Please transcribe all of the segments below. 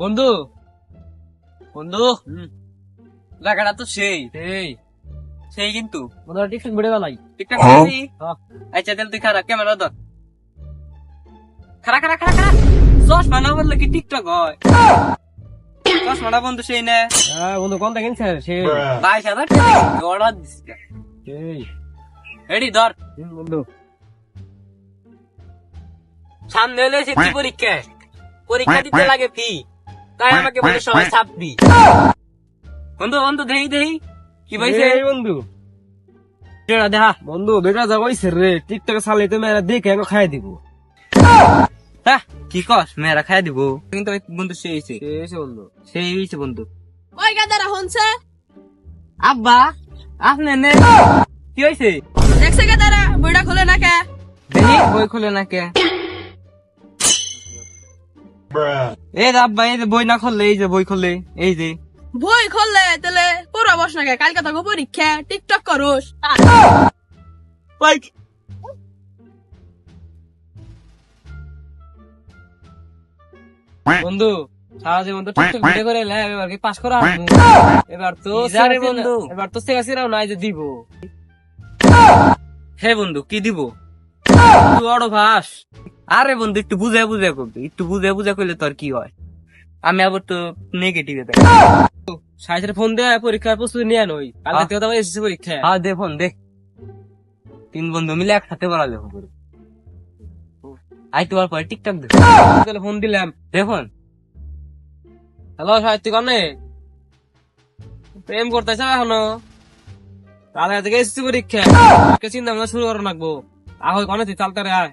বন্ধু। বন্ধু। জায়গাটা তো সেই। এই সেই কিন্তু। বন্ধু টিকটক ভিডিও বানাই। টিকটক করবি আচ্ছা তাহলে তুই খারাপ ক্যামেরা ধর। খারা খারা খারা খারা চশমা না বললে কি টিকটক হয়? চশমাটা বন্ধু সেই না। হ্যাঁ বন্ধু অর্ডার দিছি রেডি ধর। সামনে হলে পরীক্ষা। দিতে লাগে ফি। তাই আমাকে বলে সবাই ছাপবি। বন্ধু বন্ধু দেহি দেহি। কি পাইছে এই বন্ধু। এটা দেখা বন্ধু বেটা যা কইছে রে টিকটকে চালে তুমি এরা দেখে আমি খাই দিব। হ্যাঁ কি কস? মেয়েরা খাই দিব। কিন্তু ওই বন্ধু সে হয়েছে এসে বন্ধু। সেই হয়েছে বন্ধু। ওই গাদারা হনছে? আব্বা আপনি নে কি হয়েছে দেখছে গাদারা বইটা খুলে না কে? দেখি বই খুলে না কে? এই যে আব্বা এই যে বই না খুললে এই যে বই খুললে এই যে। বই খুললে তাহলে পড়া বস না কালকে তো পরীক্ষা টিকটক করোস। বন্ধু সারা জীবন তো টিকটক ভিডিও করে এলাম, এবার কি পাস করা? এবার তো বন্ধু। এবার তো সেরা সেরাও নাই যে দিব। হে বন্ধু কি দিব? তুই অড় ভাস আরে বন্ধু একটু বুঝে বুঝে করবি একটু বুঝে বুঝে করলে তোর কি হয়? আমি আবার তো নেগেটিভ সাইজের ফোন দিয়ে পরীক্ষার প্রস্তুতি নিয়ে নই। কালকে থেকে তো এসেছে পরীক্ষা। হ্যাঁ দে ফোন দে। তিন বন্ধু মিলে একসাথে পড়া লেখা। করব আই তোমার পরে টিকটক দে তাহলে ফোন দিলাম। দেখুন হ্যালো সাহিত্যিক অনেক। প্রেম করতেছে এখনও। তাহলে থেকে এসেছি পরীক্ষা। চিন্তা ভাবনা শুরু করা লাগবো। আহ অনেক চালতে রে আয়।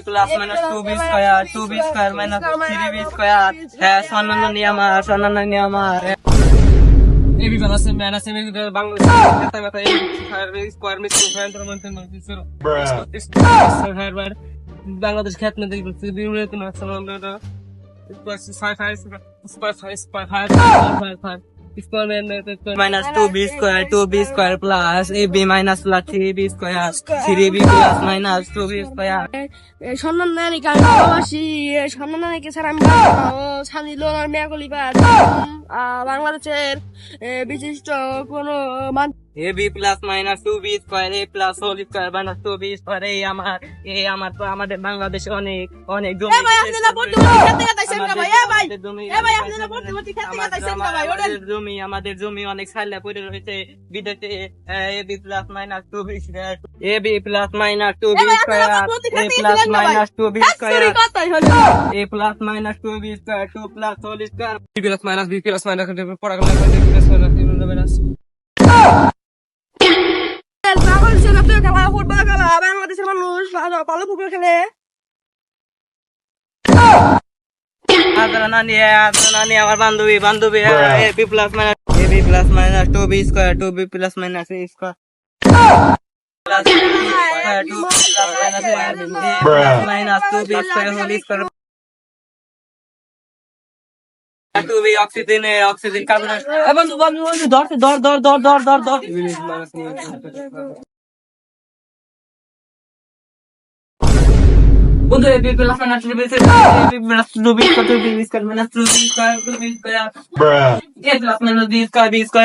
Plus minus two B square two B square minus three B square হ্যাঁ সন্নান্য নিয়ামার সন্নান্য নিয়ামার এবি বানাসে মাইনাস এবি বাংলাদেশ কথা কথা A B square B square me square তো মন্ত্র মন্ত্র সর স্কয়ার বার বাংলাদেশ খেত মধ্যে দিউরে তো না সন্নান্য square 5 5 5 5 5 5 5 5 minus 2b square 2b square plus ab minus plus 3b square 3b plus minus 2b square সম্মান নারীকে আমি ভালোবাসি সম্মান নারীকে ছাড়া আমি সানি লোনার ও বাংলাদেশের বিশিষ্ট পাস বাংলাদেশের A B plus minus two B square A plus whole square minus two B square এই আমার এ আমার তো আমাদের বাংলাদেশে অনেক অনেক জমি জমি আমাদের জমি অনেক সাল্লা পড়ে রয়েছে বিদেশে A B plus minus two B square A B plus minus two B square A plus minus two B square A plus minus two B square two plus whole square B plus minus B plus minus পড়া গেল B plus minus football খেলা, বাংলাদেশের মানুষ ভালো ভালো football খেলে। আদরা নানি আদরা নানি আমার বান্ধবী বান্ধবী A B plus minus A B plus minus two B square two B plus minus A square minus two B square whole square two B oxygen oxygen carbon বন্ধু বন্ধু বন্ধু ধর ধর ধর ধর ধর ধর ধর। untuk lebih belas mana lebih lebih belas lebih kau lebih belas mana lebih kau lebih belas ya belas mana lebih kau lebih kau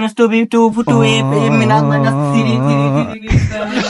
minus dua b dua dua b minus minus siri siri siri